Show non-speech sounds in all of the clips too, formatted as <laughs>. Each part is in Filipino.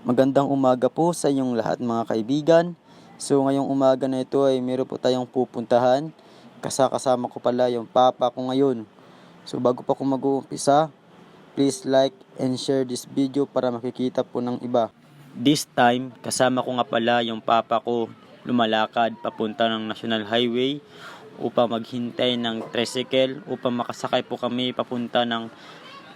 Magandang umaga po sa inyong lahat mga kaibigan. So ngayong umaga na ito ay meron po tayong pupuntahan. Kasakasama ko pala yung papa ko ngayon. So bago pa ko mag-uumpisa, please like and share this video para makikita po ng iba. This time, kasama ko nga pala yung papa ko lumalakad papunta ng National Highway upang maghintay ng tricycle upang makasakay po kami papunta ng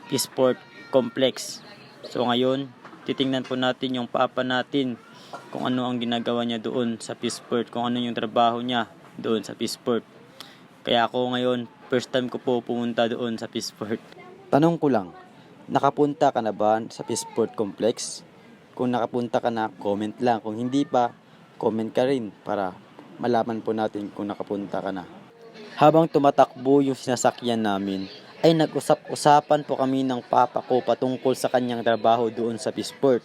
Sport Complex. So ngayon, titingnan po natin yung papa natin kung ano ang ginagawa niya doon sa Peaceport, kung ano yung trabaho niya doon sa Peaceport. Kaya ako ngayon, first time ko po pumunta doon sa Peaceport. Tanong ko lang, nakapunta ka na ba sa Peaceport Complex? Kung nakapunta ka na, comment lang. Kung hindi pa, comment ka rin para malaman po natin kung nakapunta ka na. Habang tumatakbo yung sinasakyan namin, ay nag-usap-usapan po kami ng papa ko patungkol sa kanyang trabaho doon sa Peaceport.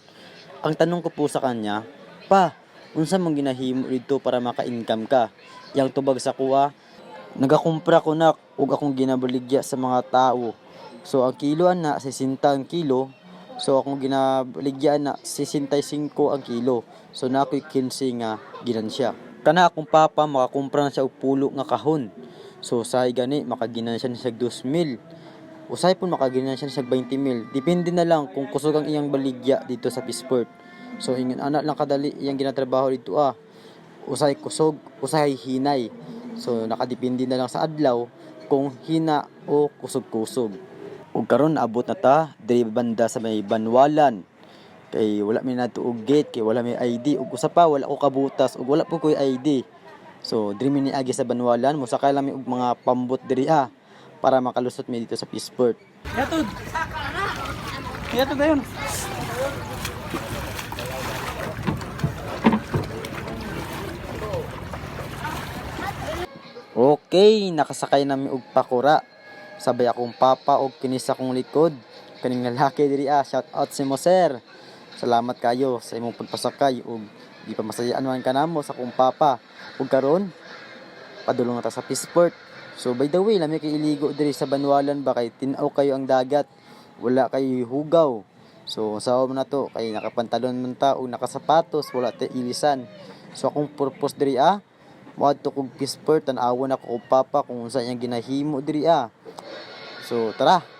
Ang tanong ko po sa kanya, Pa, unsa mong ginahimo dito para maka-income ka? Yang tubag sa kuha, nagakumpra ko na ug akong ginabaligya sa mga tao. So ang kiloan na 60 ang kilo. So akong ginabaligyan na 65 ang kilo. So na ako'y 15 nga ginansya. Kana akong papa makakumpra na siya og nga kahon. So say gani makaginan siya sa 2 mil. Usay pun makaginan siya sa 20 mil. Depende na lang kung kusog ang iyang baligya dito sa Peaceport. So ingon ana lang kadali iyang ginatrabaho dito ah. Usay kusog, usay hinay. So nakadepende na lang sa adlaw kung hina o kusog-kusog. Ug karon naabot na ta diri banda sa may Banwalan. Kay wala mi nato og gate, kay wala may ID ug usa pa wala ko kabutas ug wala po ko'y ID. So diri mi niagi sa Banwalan, mosakay lang og mga pambot diri ah para makalusot mi dito sa Peaceport. Yatod. Yatod na yun. Okay, nakasakay nami og pakura. Sabay akong papa og kinis akong likod. Kaning lalaki diri ah, shout out si mo sir. Salamat kayo sa imong pagpasakay ug di pa masayaan man kanamo sa akong papa. Ug karon padulong na ta sa Peaceport. So by the way, lami kay iligo diri sa Banwalan ba kay tin-aw kayo ang dagat. Wala kay hugaw. So sa mo na to kay nakapantalon man ta ug nakasapatos, wala tay ilisan. So akong purpose diri ah, Moadto kog Peaceport tan-awon ako og papa kung unsa iyang ginahimo diri ah. So tara.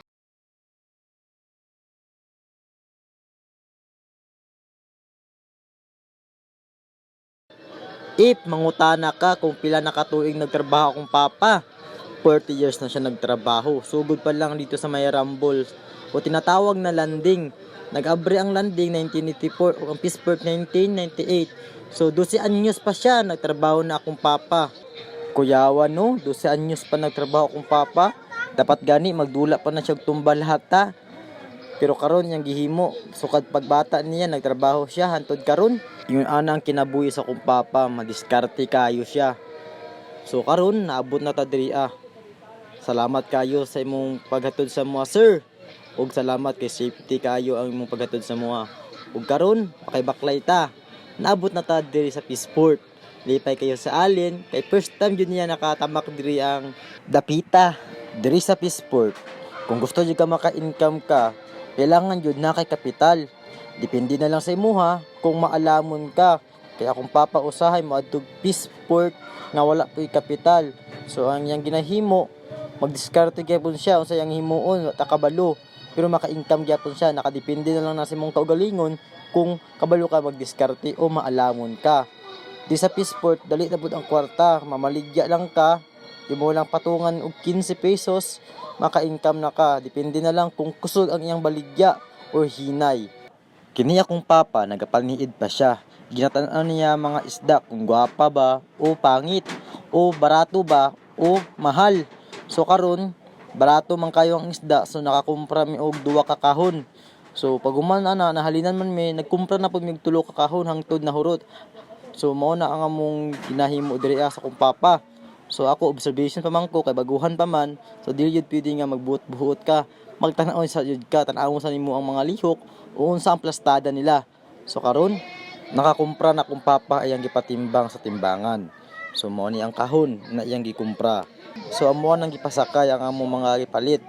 If mangutana ka kung pila na katuig nagtrabaho akong papa, 40 years na siya nagtrabaho. Sugod pa lang dito sa may Rumble o tinatawag na landing. Nag-abre ang landing 1984 o ang Peaceport 1998. So 12 anyos pa siya nagtrabaho na akong papa. Kuyawa no, 12 anyos pa nagtrabaho akong papa. Dapat gani magdula pa na siya tumba lahat ta. Pero karon yang gihimo, sukad pagbata niya nagtrabaho siya hantod karon. Yung anang kinabuhi sa akong papa, madiskarte kayo siya. So karon naabot na ta diri ah. Salamat kayo sa imong paghatod sa mga sir. Ug salamat kay safety kayo ang imong paghatod sa mga. Ug karon pakay baklay ta. Naabot na ta diri sa Peaceport. Lipay kayo sa alin kay first time yun niya nakatamak diri ang dapita diri sa Peaceport. Kung gusto jud ka maka-income ka, kailangan jud na kay kapital. Depende na lang sa imuha kung maalamon ka. Kaya kung papausahay mo adtog Peaceport nga wala po'y kapital. So ang yang ginahimo, magdiskarte gyapon siya unsa yang himuon ta kabalo. Pero maka-income gyapon siya, nakadepende na lang na sa imong kaugalingon kung kabalo ka magdiskarte o maalamon ka. Di sa Peaceport, dali na ang kwarta, mamaligya lang ka, imo lang patungan og 15 pesos, maka-income na ka. Depende na lang kung kusog ang iyang baligya or hinay. Kini akong papa, nagapalniid pa siya. Ginatanan niya mga isda kung gwapa ba o pangit o barato ba o mahal. So karon barato man kayo ang isda so nakakumpra mi og duwa ka kahon. So pag human ana nahalinan man mi nagkumpra na pud mi tulo ka kahon hangtod na hurot. So mao na ang among ginahimo diri ah, sa akong papa. So ako observation pa man ko kay baguhan pa man. So dili yun pwede nga magbuot-buot ka. Magtanaw sa yun ka, tanaw sa nimo ang mga lihok o unsa ang plastada nila. So karon nakakumpra na akong papa ayang gipatimbang sa timbangan. So mao ni ang kahon na iyang gikumpra. So amo nang gipasakay ang among mga gipalit.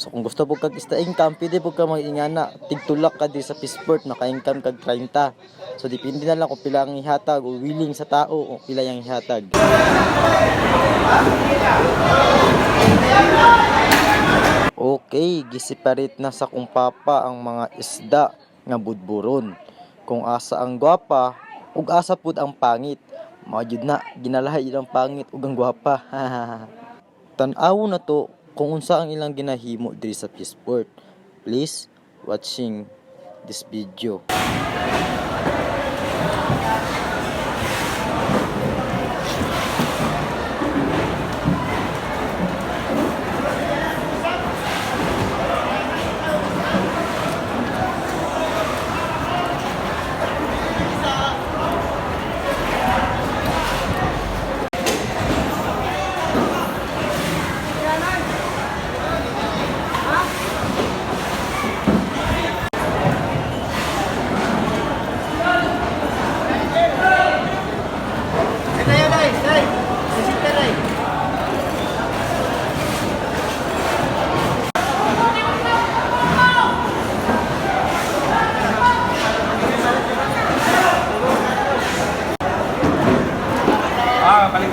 So kung gusto po kag ista income, pwede po ka mag-ingana. Tigtulak ka di sa Pissport, maka-income kag 30. So depende na lang kung pila ang ihatag o willing sa tao o pila yung ihatag. Okay, gisiparit na sa kung papa ang mga isda nga budburon. Kung asa ang gwapa, ug asa pud ang pangit. Mao na ginalahay ang pangit ug ang gwapa. <laughs> Tan-aw na to kung unsa ang ilang ginahimo diri sa Peaceport. Please watching this video.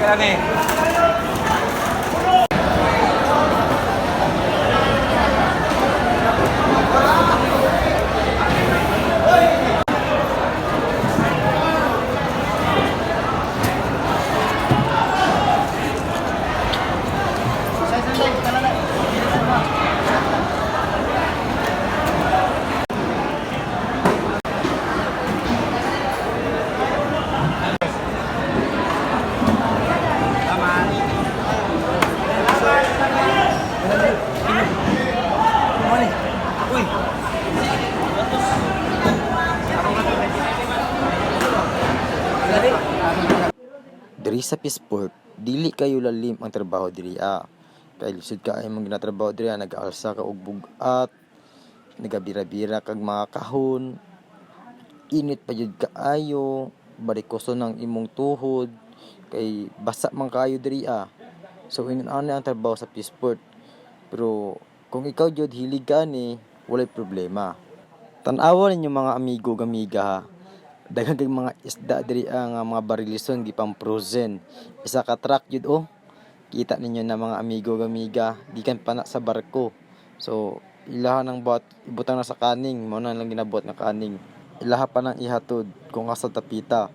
Ah, balik ka na eh. Diri sa Peaceport, dili kayo lalim ang trabaho diri ah. Kay lisod ka mga ginatrabaho diri ah, nag-aalsa ka og bugat, nagabira-bira kag mga kahon, init pa jud kaayo, barikoso ng imong tuhod, kay basa man kaayo diri ah. So inon ani ang trabaho sa Peaceport. Pero kung ikaw jud hilig ka walay problema. Tan-awa ninyo mga amigo gamiga ha. Daghang kay mga isda diri ang mga barilison gipang frozen. Isa ka truck jud oh. Kita ninyo na mga amigo gamiga, gikan pa na sa barko. So ilaha ng bot ibutang na sa kaning, mo na lang ginabot na kaning. Ilaha pa nang ihatod kung asa tapita.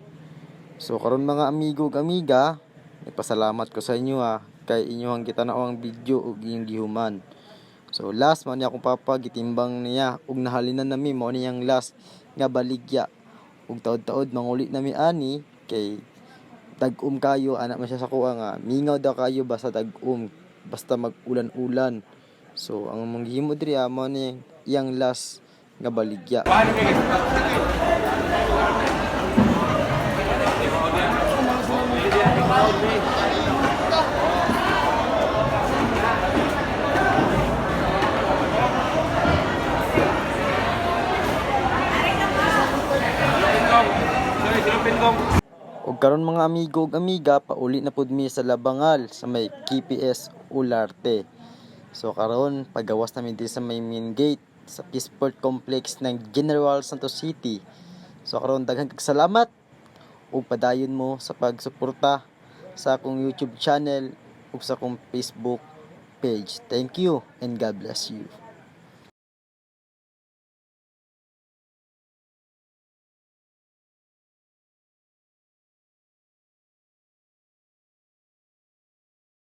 So karon mga amigo amiga, ipasalamat ko sa inyo ha kay inyohang kita na ang video ug inyong gihuman. So last man niya akong papa gitimbang niya ug nahalinan nami mao niyang last nga baligya. Ug taod-taod manguli nami ani kay tag-um kayo anak man siya sa kuha nga mingaw daw kayo basta tag-um basta mag-ulan-ulan. So ang manghimo diri mao ni iyang last nga baligya. Paano kayo? Sorry, silupin kong. Ug karon mga amigo ug amiga pauli na pud mi sa Labangal sa may KPS Ularte. So karon pagawas namin dito sa may main gate sa Peaceport Complex ng General Santos City. So karon daghang salamat ug padayon mo sa pagsuporta sa akong YouTube channel ug sa akong Facebook page. Thank you and God bless you.